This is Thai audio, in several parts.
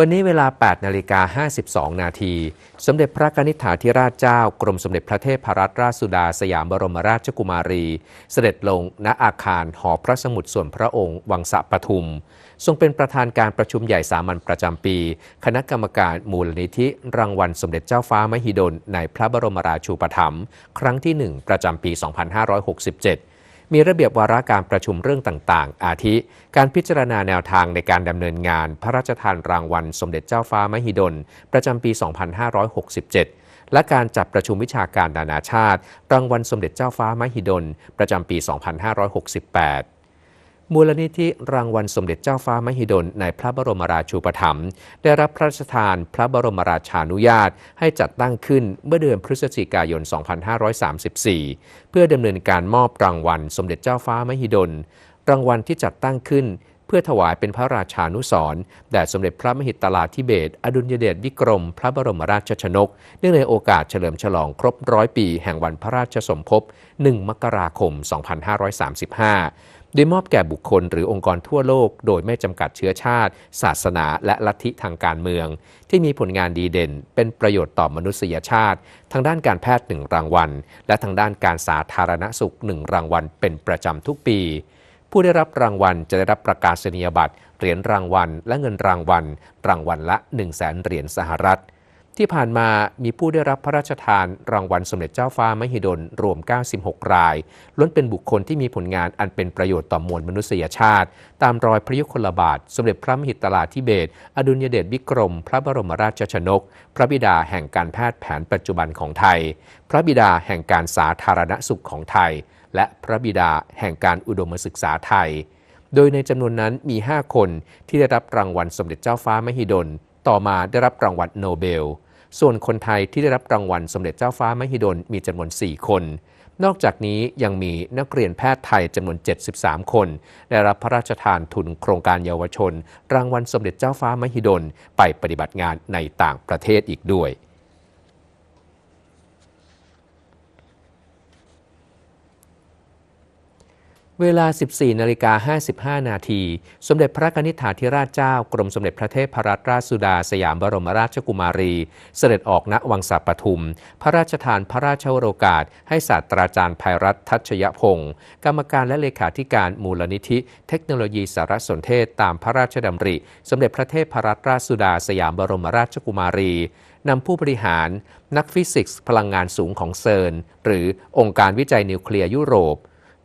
วันนี้เวลา 8 นาฬิกา 52 นาที สมเด็จพระกนิษฐาธิราชเจ้า กรมสมเด็จพระเทพรัตนราชสุดาสยามบรมราชกุมารี เสด็จลงณอาคารหอพระสมุดส่วนพระองค์ วังสะปทุม ทรงเป็นประธานการประชุมใหญ่สามัญประจำปี คณะกรรมการมูลนิธิรางวัลสมเด็จเจ้าฟ้ามหิดลในพระบรมราชูปถัมภ์ครั้งที่ 1 ประจำปี 2567 มีระเบียบวาระการประชุมเรื่องต่างๆ อาทิ การพิจารณาแนวทางในการดำเนินงาน พระราชทานรางวัล สมเด็จเจ้าฟ้ามหิดล ประจำปี 2567 และการจัดประชุมวิชาการนานาชาติ รางวัลสมเด็จเจ้าฟ้ามหิดล ประจำปี 2568 มูลนิธิรางวัลสมเด็จเจ้าฟ้ามหิดลในพระบรมราชูปถัมภ์ได้รับพระราชทานพระบรมราชานุญาต ให้จัดตั้งขึ้นเมื่อเดือนพฤศจิกายน 2534 เพื่อดำเนินการมอบรางวัลสมเด็จเจ้าฟ้ามหิดล รางวัลที่จัดตั้งขึ้น เพื่อถวายเป็นพระราชานุสรณ์แด่สมเด็จพระมหิตลาธิเบศอดุลยเดชวิกรม พระบรมราชชนก เนื่องในโอกาสเฉลิมฉลองครบร้อยปีแห่งวันพระราชสมภพ 1 มกราคม 2535 โดยมอบแก่บุคคลหรือองค์กรทั่วโลก โดยไม่จำกัดเชื้อชาติ ศาสนาและลัทธิทางการเมือง ที่มีผลงานดีเด่น เป็นประโยชน์ต่อมนุษยชาติ ทางด้านการแพทย์หนึ่งรางวัล และทางด้านการสาธารณสุขหนึ่งรางวัลเป็นประจำทุกปี ผู้ได้รับรางวัลจะได้รับประกาศนียบัตร เหรียญรางวัล และเงินรางวัล รางวัลละ 1 0 0 0 0แสนเหรียญสหรัฐ ที่ผ่านมามีผู้ได้รับพระราชทานรางวัลสมเด็จเจ้าฟ้ามหิดลรวม 96 ราย ล้วนเป็นบุคคลที่มีผลงานอันเป็นประโยชน์ต่อมวลมนุษยชาติ ตามรอยพระยุคลบาท สมเด็จพระมหิตลาธิเบศอดุลยเดชวิกรม พระบรมราชชนก พระบิดาแห่งการแพทย์แผนปัจจุบันของไทย พระบิดาแห่งการสาธารณสุขของไทย และพระบิดาแห่งการอุดมศึกษาไทย โดยในจำนวนนั้นมี 5 คนที่ได้รับรางวัลสมเด็จเจ้าฟ้ามหิดล ต่อมาได้รับรางวัลโนเบล ส่วนคนไทยที่ได้รับรางวัลสมเด็จเจ้าฟ้ามหิดลมีจำนวน 4 คน นอกจากนี้ยังมีนักเรียนแพทย์ไทยจำนวน 73 คน ได้รับพระราชทานทุนโครงการเยาวชน รางวัลสมเด็จเจ้าฟ้ามหิดลไปปฏิบัติงานในต่างประเทศอีกด้วย เวลา 14นาฬิกา55 นาที สมเด็จพระนิษฐาธิราชเจ้า กรมสมเด็จพระเทพรัตนราชสุดา สยามบรมราชกุมารี เสด็จออกณวังสาปทุม พระราชทานพระราชวโรกาส ให้ศาสตราจารย์ภัยรัตน์ทัชยพงศ์กรรมการและเลขาธิการมูลนิธิ เทคโนโลยีสารสนเทศตามพระราชดำริ สมเด็จพระเทพรัตนราชสุดา สยามบรมราชกุมารีนำผู้บริหาร นักฟิสิกส์พลังงานสูงของเซิร์นหรือองค์การวิจัยนิวเคลียร์ยุโรป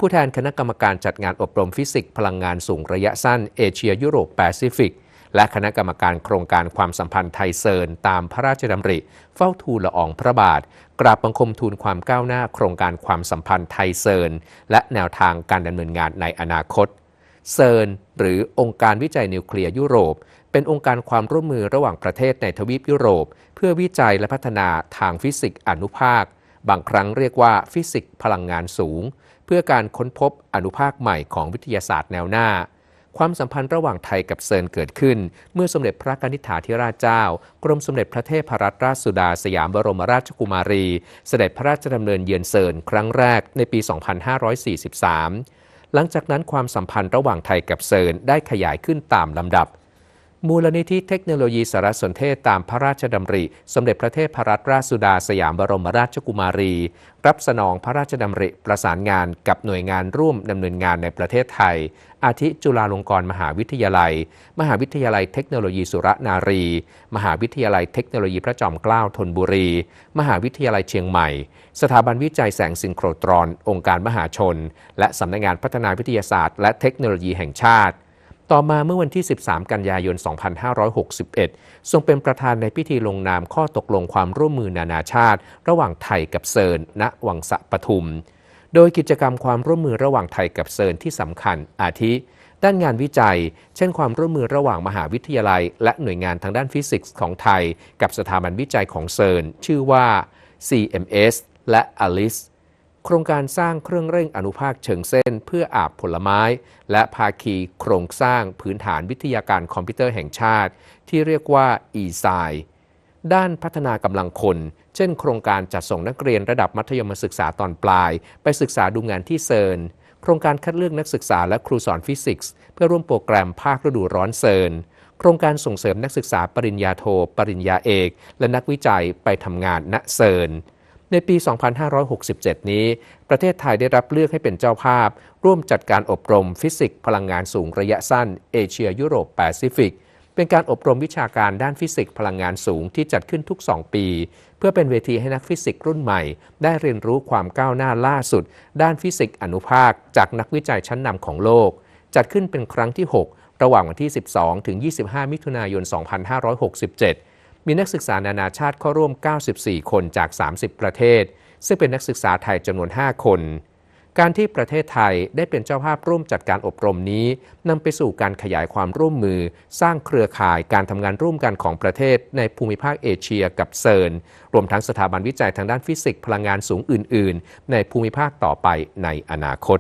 ผู้แทนคณะกรรมการจัดงานอบรมฟิสิกส์พลังงานสูงระยะสั้นเอเชียยุโรปแปซิฟิก และคณะกรรมการโครงการความสัมพันธ์ไทยเซิร์นตามพระราชดำริ เฝ้าทูลละอองพระบาท กราบบังคมทูลความก้าวหน้าโครงการความสัมพันธ์ไทยเซิร์นและแนวทางการดำเนินงานในอนาคตเซิร์นหรือองค์การวิจัยนิวเคลียร์ยุโรป เป็นองค์การความร่วมมือระหว่างประเทศในทวีปยุโรป เพื่อวิจัยและพัฒนาทางฟิสิกส์อนุภาค บางครั้งเรียกว่าฟิสิกส์พลังงานสูง เพื่อการค้นพบอนุภาคใหม่ของวิทยาศาสตร์แนวหน้า ความสัมพันธ์ระหว่างไทยกับเซิร์นเกิดขึ้น เมื่อสมเด็จพระกนิษฐาธิราชเจ้า กรมสมเด็จพระเทพรัตนราชสุดาสยามบรมราชกุมารี เสด็จพระราชดำเนินเยือนเซิร์นครั้งแรกในปี 2543 หลังจากนั้นความสัมพันธ์ระหว่างไทยกับเซิร์นได้ขยายขึ้นตามลำดับ มูลนิธิเทคโนโลยีสารสนเทศตามพระราชดำริ สมเด็จพระเทพรัตนราชสุดาสยามบรมราชกุมารี รับสนองพระราชดำริประสานงานกับหน่วยงานร่วมดำเนินงานในประเทศไทย อาทิจุฬาลงกรณ์มหาวิทยาลัย มหาวิทยาลัยเทคโนโลยีสุรนารี มหาวิทยาลัยเทคโนโลยีพระจอมเกล้าธนบุรี มหาวิทยาลัยเชียงใหม่ สถาบันวิจัยแสงซิงโครตรอน องค์การมหาชน และสำนักงานพัฒนาวิทยาศาสตร์ และเทคโนโลยีแห่งชาติ ต่อมาเมื่อวันที่ 13 กันยายน 2561 ทรงเป็นประธานในพิธีลงนามข้อตกลงความร่วมมือนานาชาติ ระหว่างไทยกับเซิร์น ณ วังสะปทุม โดยกิจกรรมความร่วมมือระหว่างไทยกับเซิร์นที่สำคัญ อาทิ ด้านงานวิจัย เช่น ความร่วมมือระหว่างมหาวิทยาลัย และหน่วยงานทางด้านฟิสิกส์ของไทย กับสถาบันวิจัยของเซิร์น ชื่อว่า CMS และ ALICE โครงการสร้างเครื่องเร่งอนุภาคเชิงเส้น เพื่ออาบผลไม้ และภาคีโครงสร้างพื้นฐานวิทยาการคอมพิวเตอร์แห่งชาติ ที่เรียกว่า e s i ด้านพัฒนากำลังคน เช่น โครงการจัดส่งนักเรียนระดับมัธยมศึกษาตอนปลาย ไปศึกษาดูงานที่เซิร์นโครงการคัดเลือกนักศึกษาและครูสอนฟิสิกส์ เพื่อร่วมโปรแกรมภาคฤดูร้อนเซิร์นโครงการส่งเสริมนักศึกษาปริญญาโท ปริญญาเอก และนักวิจัยไปทำงานณเซิร์น ในปี 2567 นี้ ประเทศไทยได้รับเลือกให้เป็นเจ้าภาพ ร่วมจัดการอบรมฟิสิกส์พลังงานสูงระยะสั้น เอเชียยุโรปแปซิฟิก เป็นการอบรมวิชาการด้านฟิสิกส์พลังงานสูงที่จัดขึ้นทุก 2 ปี เพื่อเป็นเวทีให้นักฟิสิกส์รุ่นใหม่ ได้เรียนรู้ความก้าวหน้าล่าสุด ด้านฟิสิกส์อนุภาค จากนักวิจัยชั้นนำของโลก จัดขึ้นเป็นครั้งที่ 6 ระหว่างวันที่ 12 ถึง 25 มิถุนายน 2567 มีนักศึกษานานาชาติเข้าร่วม 94 คนจาก 30 ประเทศ ซึ่งเป็นนักศึกษาไทยจำนวน 5 คน การที่ประเทศไทยได้เป็นเจ้าภาพร่วมจัดการอบรมนี้นำไปสู่การขยายความร่วมมือ สร้างเครือข่ายการทำงานร่วมกันของประเทศ ในภูมิภาคเอเชียกับเซิร์นรวมทั้งสถาบันวิจัยทางด้านฟิสิกส์พลังงานสูงอื่น ๆ ในภูมิภาคต่อไปในอนาคต